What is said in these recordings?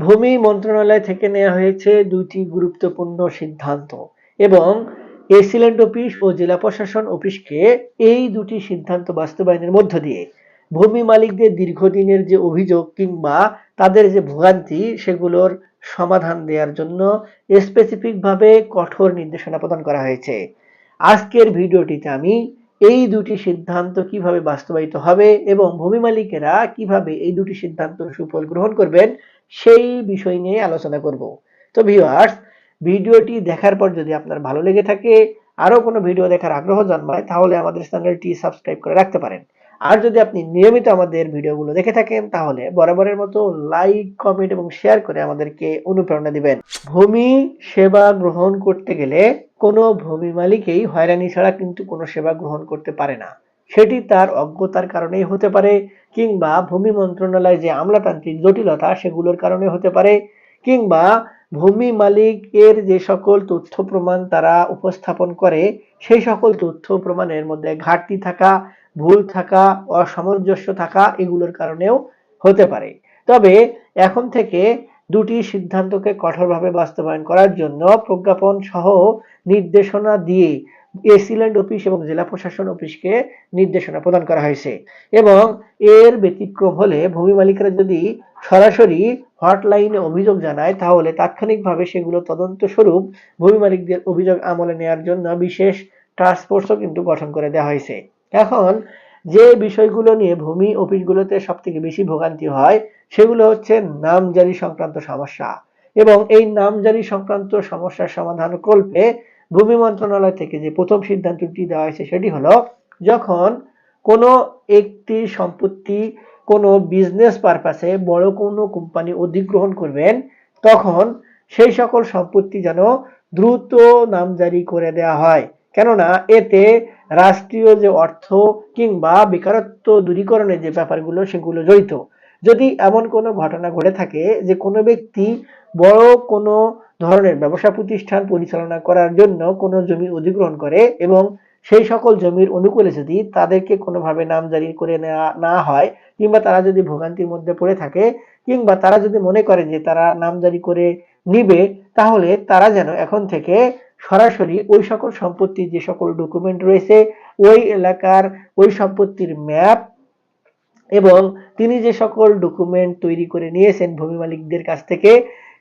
ভূমি মন্ত্রণালয় থেকে নেওয়া হয়েছে দুইটি গুরুত্বপূর্ণ সিদ্ধান্ত এবং এসিল্যান্ড অফিস ও জেলা প্রশাসন অফিসকে এই দুটি সিদ্ধান্ত বাস্তবায়নের মধ্য দিয়ে ভূমি মালিকদের দীর্ঘদিনের যে অভিযোগ কিংবা তাদের যে ভোগান্তি সেগুলোর সমাধান দেওয়ার জন্য স্পেসিফিকভাবে কঠোর নির্দেশনা প্রদান করা হয়েছে। আজকের ভিডিওটিতে আমি এই দুটি সিদ্ধান্ত কীভাবে বাস্তবায়িত হবে এবং ভূমি মালিকেরা কীভাবে এই দুটি সিদ্ধান্ত সুফল গ্রহণ করবেন, সেই বিষয় নিয়ে আলোচনা করব। তো ভিউয়ার্স ভিডিওটি দেখার পর যদি আপনার ভালো লেগে থাকে, আরও কোনো ভিডিও দেখার আগ্রহ জন্মায়, তাহলে আমাদের চ্যানেলটি সাবস্ক্রাইব করে রাখতে পারেন। আর যদি আপনি নিয়মিত আমাদের ভিডিওগুলো দেখে থাকেন, তাহলে বরাবরের মতো লাইক কমেন্ট এবং শেয়ার করে আমাদেরকে অনুপ্রেরণা দিবেন। ভূমি সেবা গ্রহণ করতে গেলে কোনো ভূমি মালিকই হয়রানি ছাড়া কিন্তু কোনো সেবা গ্রহণ করতে পারে না। সেটি তার অজ্ঞতার কারণেই হতে পারে কিংবা ভূমি মন্ত্রণালয় যে আমলাতান্ত্রিক জটিলতা, সেগুলোর কারণে হতে পারে কিংবা ভূমি মালিকের যে সকল তথ্য প্রমাণ তারা উপস্থাপন করে, সেই সকল তথ্য প্রমাণের মধ্যে ঘাটতি থাকা ভুল থাকা, অসামঞ্জস্য থাকা এগুলোর কারণেও হতে পারে। তবে এখন থেকে দুটি সিদ্ধান্তকে কঠোরভাবে বাস্তবায়ন করার জন্য প্রজ্ঞাপন সহ নির্দেশনা দিয়ে এসিল্যান্ড অফিস এবং জেলা প্রশাসন অফিসকে নির্দেশনা প্রদান করা হয়েছে এবং এর ব্যতিক্রম হলে ভূমি মালিকরা যদি সরাসরি হটলাইনে অভিযোগ জানায়, তাহলে তাৎক্ষণিকভাবে সেগুলো তদন্ত স্বরূপ ভূমি মালিকদের অভিযোগ আমলে নেওয়ার জন্য বিশেষ টাস্ক ফোর্সও কিন্তু গঠন করে দেওয়া হয়েছে। এখন যে বিষয়গুলো নিয়ে ভূমি অফিসগুলোতে সব থেকে বেশি ভোগান্তি হয়, সেগুলো হচ্ছে নামজারি সংক্রান্ত সমস্যা এবং এই নামজারি সংক্রান্ত সমস্যার সমাধান কল্পে ভূমি মন্ত্রণালয় থেকে যে প্রথম সিদ্ধান্তটি দেওয়া হয়েছে সেটি হলো, যখন কোনো একটি সম্পত্তি কোনো বিজনেস পারপাসে বড় কোনো কোম্পানি অধিগ্রহণ করবেন, তখন সেই সকল সম্পত্তি যেন দ্রুত নামজারি করে দেওয়া হয়। কেননা এতে রাষ্ট্রীয় যে অর্থ কিংবা বেকারত্ব দূরীকরণের যে ব্যাপারগুলো, সেগুলো জড়িত। যদি এমন কোনো ঘটনা ঘটে থাকে যে কোনো ব্যক্তি বড় কোনো ধরনের ব্যবসা প্রতিষ্ঠান পরিচালনা করার জন্য কোনো জমি অধিগ্রহণ করে এবং সেই সকল জমির অনুকূলে যদি তাদেরকে কোনোভাবে নামজারি করে নেওয়া না হয় কিংবা তারা যদি ভোগান্তির মধ্যে পড়ে থাকে কিংবা তারা যদি মনে করে যে তারা নামজারি করে নিবে, তাহলে তারা যেন এখন থেকে সরাসরি ওই সকল সম্পত্তির যে সকল ডকুমেন্ট রয়েছে, ওই এলাকার ওই সম্পত্তির ম্যাপ এবং তিনি যে সকল ডকুমেন্ট তৈরি করে নিয়েছেন ভূমি মালিকদের কাছ থেকে,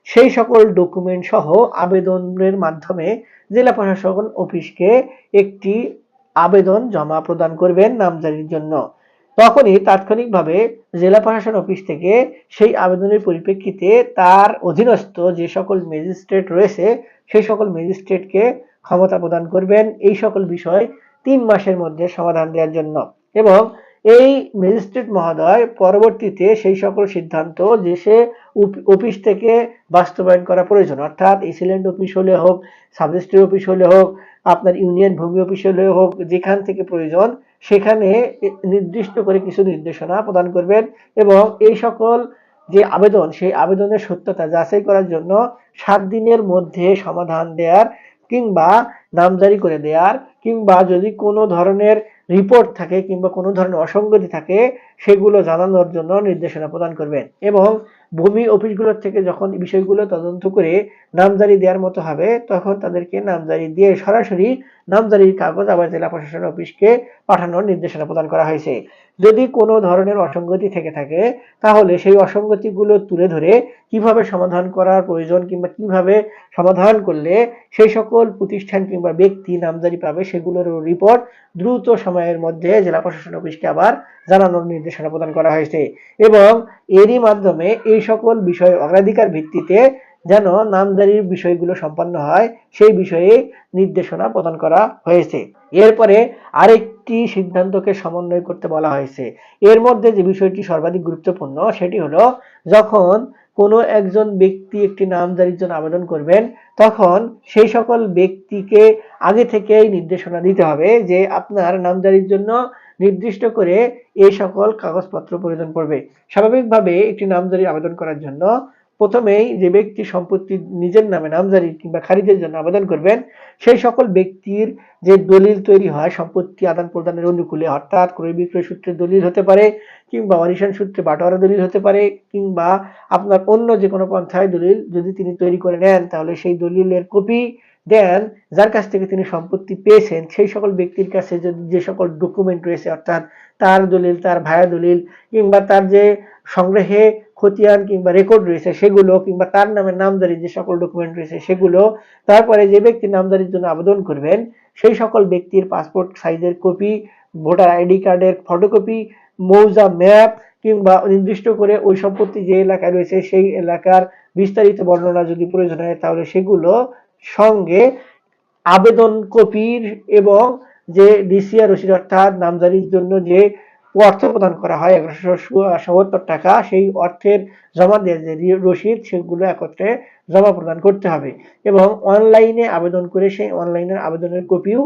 সেই সকল ডকুমেন্ট সহ আবেদনের মাধ্যমে জেলা প্রশাসন অফিসকে একটি আবেদন জমা প্রদান করবেন নামজারির জন্য। তখনই তাৎক্ষণিকভাবে জেলা প্রশাসন অফিস থেকে সেই আবেদনের পরিপ্রেক্ষিতে তার অধীনস্থ যে সকল ম্যাজিস্ট্রেট রয়েছে, সেই সকল ম্যাজিস্ট্রেটকে ক্ষমতা প্রদান করবেন এই সকল বিষয় তিন মাসের মধ্যে সমাধান দেওয়ার জন্য। এবং এই ম্যাজিস্ট্রেট মহোদয় পরবর্তীতে সেই সকল সিদ্ধান্ত সে অফিস থেকে বাস্তবায়ন করা প্রয়োজন। অর্থাৎ ইসিল্যান্ড অফিস হলে হোক সাবরেজিস্ট্রি অফিস হলে হোক, আপনার ইউনিয়ন ভূমি অফিস হলে হোক, যেখান থেকে প্রয়োজন সেখানে নির্দিষ্ট করে কিছু নির্দেশনা প্রদান করবেন এবং এই সকল যে আবেদন, সেই আবেদনের সত্যতা যাচাই করার জন্য সাত দিনের মধ্যে সমাধান দেওয়ার কিংবা নামজারি করে দেওয়ার কিংবা যদি কোনো ধরনের রিপোর্ট থাকে কিংবা কোনো ধরনের অসঙ্গতি থাকে, সেগুলো জানানোর জন্য নির্দেশনা প্রদান করবেন এবং ভূমি অফিসগুলোর থেকে যখন বিষয়গুলো তদন্ত করে নামজারি দেওয়ার মতো হবে, তখন তাদেরকে নামজারি দিয়ে সরাসরি নামজারির কাগজ আবার জেলা প্রশাসন অফিসকে পাঠানোর নির্দেশনা প্রদান করা হয়েছে। যদি কোনো ধরনের অসঙ্গতি থেকে থাকে, তাহলে সেই অসঙ্গতিগুলো তুলে ধরে কীভাবে সমাধান করার প্রয়োজন কিংবা কীভাবে সমাধান করলে সেই সকল প্রতিষ্ঠান কিংবা ব্যক্তি নামজারি পাবে সেগুলোর রিপোর্ট দ্রুত সময়ের মধ্যে জেলা প্রশাসন অফিসকে আবার জানানোর নির্দেশনা প্রদান করা হয়েছে। এবং এরই মাধ্যমে এই সকল বিষয় অগ্রাধিকার ভিত্তিতে যেন নামজারির বিষয়গুলো সম্পন্ন হয়, সেই বিষয়ে নির্দেশনা প্রদান করা হয়েছে। এরপরে আরেকটি সিদ্ধান্তকে সমন্বয় করতে বলা হয়েছে। এর মধ্যে যে বিষয়টি সর্বাধিক গুরুত্বপূর্ণ, সেটি হলো যখন কোনো একজন ব্যক্তি একটি নামজারির জন্য আবেদন করবেন, তখন সেই সকল ব্যক্তিকে আগে থেকেই নির্দেশনা দিতে হবে যে আপনার নামজারির জন্য নির্দিষ্ট করে এই সকল কাগজপত্র প্রয়োজন পড়বে। স্বাভাবিকভাবে একটি নামজারি আবেদন করার জন্য প্রথমেই যে ব্যক্তি সম্পত্তি নিজের নামে নামজারি কিংবা খারিজের জন্য আবেদন করবেন, সেই সকল ব্যক্তির যে দলিল তৈরি হয়, সম্পত্তি আদান প্রদানের অনুকূলে, অর্থাৎ ক্রয় বিক্রয় সূত্রে দলিল হতে পারে, কিংবা অরিশন সূত্রে বাটোয়ারা দলিল হতে পারে, কিংবা আপনার অন্য যে কোনো পন্থায় দলিল যদি তিনি তৈরি করে নেন, তাহলে সেই দলিলের কপি দেন, যার কাছ থেকে তিনি সম্পত্তি পেয়েছেন, সেই সকল ব্যক্তির কাছে যদি যে সকল ডকুমেন্ট রয়েছে, অর্থাৎ তার দলিল, তার ভায়া দলিল, কিংবা তার যে সংগ্রহে খতিয়ান কিংবা রেকর্ড রয়েছে সেগুলো কিংবা তার নামে নামজারি যে সকল ডকুমেন্ট রয়েছে সেগুলো, তারপরে যে ব্যক্তি নামদারির জন্য আবেদন করবেন, সেই সকল ব্যক্তির পাসপোর্ট সাইজের কপি ভোটার আইডি কার্ডের ফটোকপি মৌজা ম্যাপ কিংবা নির্দিষ্ট করে ওই সম্পত্তি যে এলাকায় রয়েছে সেই এলাকার বিস্তারিত বর্ণনা যদি প্রয়োজন হয় তাহলে সেগুলো সঙ্গে আবেদন কপির এবং যে ডিসিআর রসিদ অর্থাৎ নামজারির জন্য যে অর্থ প্রদান করা হয়। সত্তর টাকা সেই অর্থের জমা দেওয়ার যে রসিদ সেগুলো একত্রে জমা প্রদান করতে হবে এবং অনলাইনে আবেদন করে সেই অনলাইনের আবেদনের কপিও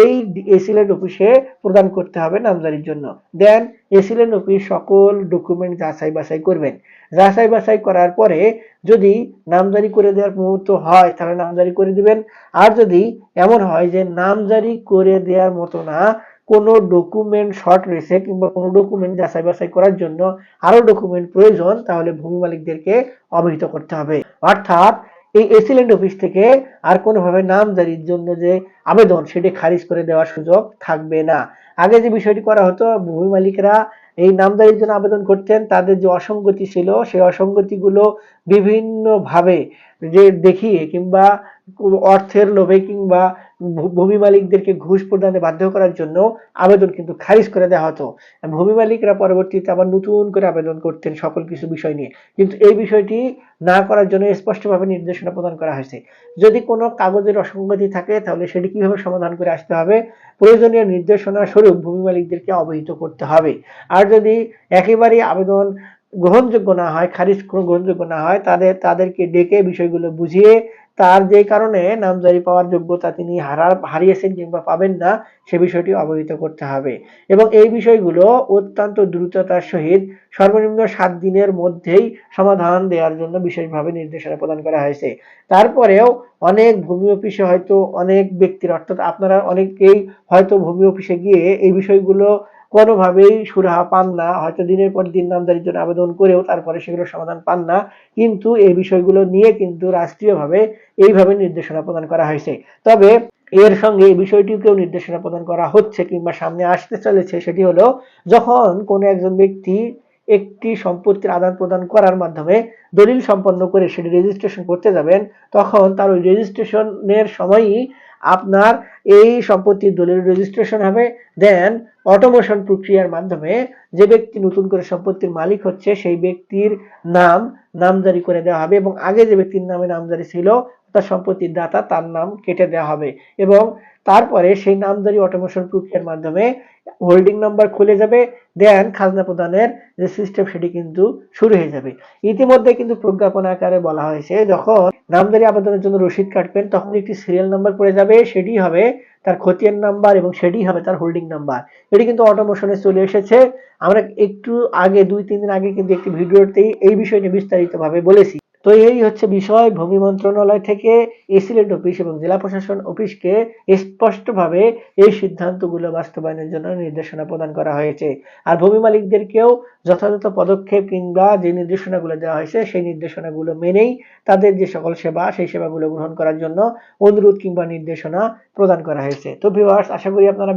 এই এসিলেন্ট অফিসে প্রদান করতে হবে নামজারির জন্য। দেন এসিলেন্ট অফিস সকল ডকুমেন্ট যাচাই বাছাই করবেন। যাচাই বাছাই করার পরে যদি নামজারি করে দেওয়ার মুহূর্ত হয় তাহলে নামজারি করে দিবেন। আর যদি এমন হয় যে নামজারি করে দেওয়ার মতো না কোনো ডকুমেন্ট শর্ট রয়েছে কিংবা কোনো ডকুমেন্ট যাচাই বাছাই করার জন্য আরও ডকুমেন্ট প্রয়োজন, তাহলে ভূমি মালিকদেরকে অবহিত করতে হবে। অর্থাৎ এই এসিলেন্ট অফিস থেকে আর কোনোভাবে নামজারির জন্য যে আবেদন সেটি খারিজ করে দেওয়ার সুযোগ থাকবে না। আগে যে বিষয়টি করা হতো, ভূমি মালিকরা এই নামজারির জন্য আবেদন করতেন, তাদের যে অসঙ্গতি ছিল, সেই অসঙ্গতিগুলো বিভিন্নভাবে যে দেখিয়ে কিংবা অর্থের লোভে কিংবা ভূমি মালিকদেরকে ঘুষ প্রদানে বাধ্য করার জন্য আবেদন কিন্তু খারিজ করে দেওয়া হতো। ভূমি মালিকরা পরবর্তীতে আবার নতুন করে আবেদন করতেন সকল কিছু বিষয় নিয়ে। কিন্তু এই বিষয়টি না করার জন্য স্পষ্টভাবে নির্দেশনা প্রদান করা হয়েছে। যদি কোনো কাগজের অসঙ্গতি থাকে, তাহলে সেটি কীভাবে সমাধান করে আসতে হবে? প্রয়োজনীয় নির্দেশনা স্বরূপ ভূমি মালিকদেরকে অবহিত করতে হবে। আর যদি একেবারেই আবেদন গ্রহণযোগ্য না হয়, খারিজ গ্রহণযোগ্য না হয়, তাদের তাদেরকে ডেকে বিষয়গুলো বুঝিয়ে তার যে কারণে নামজারি পাওয়ার যোগ্যতা তিনি হারার, হারিয়েছেন কিংবা পাবেন না, সে বিষয়টি অবহিত করতে হবে। এবং এই বিষয়গুলো অত্যন্ত দ্রুততার সহিত সর্বনিম্ন সাত দিনের মধ্যেই সমাধান দেওয়ার জন্য বিশেষভাবে নির্দেশনা প্রদান করা হয়েছে। তারপরেও অনেক ভূমি অফিসে হয়তো অনেক ব্যক্তির, অর্থাৎ আপনারা অনেকেই হয়তো ভূমি অফিসে গিয়ে এই বিষয়গুলো কোনোভাবেই সুরাহা পান না, হয়তো দিনের পর দিন নামদারির জন্য আবেদন করেও তারপরে সেগুলো সমাধান পান না, কিন্তু এই বিষয়গুলো নিয়ে কিন্তু রাষ্ট্রীয়ভাবে এইভাবে নির্দেশনা প্রদান করা হয়েছে। তবে এর সঙ্গে এই বিষয়টিকেও নির্দেশনা প্রদান করা হচ্ছে কিংবা সামনে আসতে চলেছে, সেটি হলো যখন কোনো একজন ব্যক্তি একটি সম্পত্তির আদান প্রদান করার মাধ্যমে দলিল সম্পন্ন করে সেটি রেজিস্ট্রেশন করতে যাবেন, তখন তার ওই রেজিস্ট্রেশনের সময়ই আপনার এই সম্পত্তির দলিল রেজিস্ট্রেশন হবে। দেন অটোমেশন প্রক্রিয়ার মাধ্যমে যে ব্যক্তি নতুন করে সম্পত্তির মালিক হচ্ছে, সেই ব্যক্তির নাম নামজারি করে দেওয়া হবে এবং আগে যে ব্যক্তির নামে নামজারি ছিল, তার সম্পত্তির দাতা তার নাম কেটে দেওয়া হবে এবং তারপরে সেই নামজারি অটোমেশন প্রক্রিয়ার মাধ্যমে হোল্ডিং নাম্বার খুলে যাবে দেন খাজনা প্রদানের যে সিস্টেম সেটি কিন্তু শুরু হয়ে যাবে। ইতিমধ্যে কিন্তু প্রজ্ঞাপন আকারে বলা হয়েছে, যখন নামজারি আবেদনের জন্য রসিদ কাটবেন তখন একটি সিরিয়াল নাম্বার পড়ে যাবে, সেটি হবে তার খতিয়ান নাম্বার এবং সেটি হবে তার হোল্ডিং নাম্বার এটি কিন্তু অটোমোশনে চলে এসেছে। আমরা একটু আগে, দুই, তিন দিন আগে কিন্তু একটি ভিডিওতেই এই বিষয় নিয়ে বিস্তারিতভাবে বলেছি। তো এই হচ্ছে বিষয়। ভূমি মন্ত্রণালয় থেকে এসিলেট অফিস এবং জেলা প্রশাসন অফিসকে স্পষ্টভাবে এই সিদ্ধান্তগুলো বাস্তবায়নের জন্য নির্দেশনা প্রদান করা হয়েছে। আর ভূমি মালিকদেরকেও যথাযথ পদক্ষেপ কিংবা যে নির্দেশনাগুলো দেওয়া হয়েছে, সেই নির্দেশনাগুলো মেনেই তাদের যে সকল সেবা, সেই সেবাগুলো গ্রহণ করার জন্য অনুরোধ কিংবা নির্দেশনা প্রদান করা হয়েছে। তো ভিউয়ার্স আশা করি আপনারা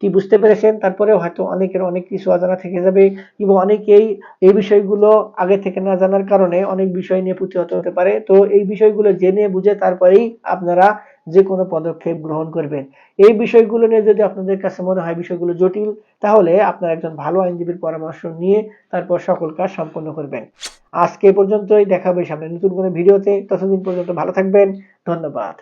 বিষয়টি বুঝতে পেরেছেন? তারপরেও হয়তো অনেকের অনেক কিছু অজানা থেকে যাবে এবং অনেকেই এই বিষয়গুলো আগে থেকে না জানার কারণে অনেক বিষয় নিয়ে প্রতিহত হতে পারে। তো এই বিষয়গুলো জেনে বুঝে তারপরেই আপনারা যে কোনো পদক্ষেপ গ্রহণ করবেন। এই বিষয়গুলো নিয়ে যদি আপনাদের কাছে মনে হয় বিষয়গুলো জটিল, তাহলে আপনারা একজন ভালো আইনজীবীর পরামর্শ নিয়ে তারপর সকল কাজ সম্পন্ন করবেন। আজকে পর্যন্তই। দেখাবে সামনে নতুন কোনো ভিডিওতে। ততদিন পর্যন্ত ভালো থাকবেন। ধন্যবাদ।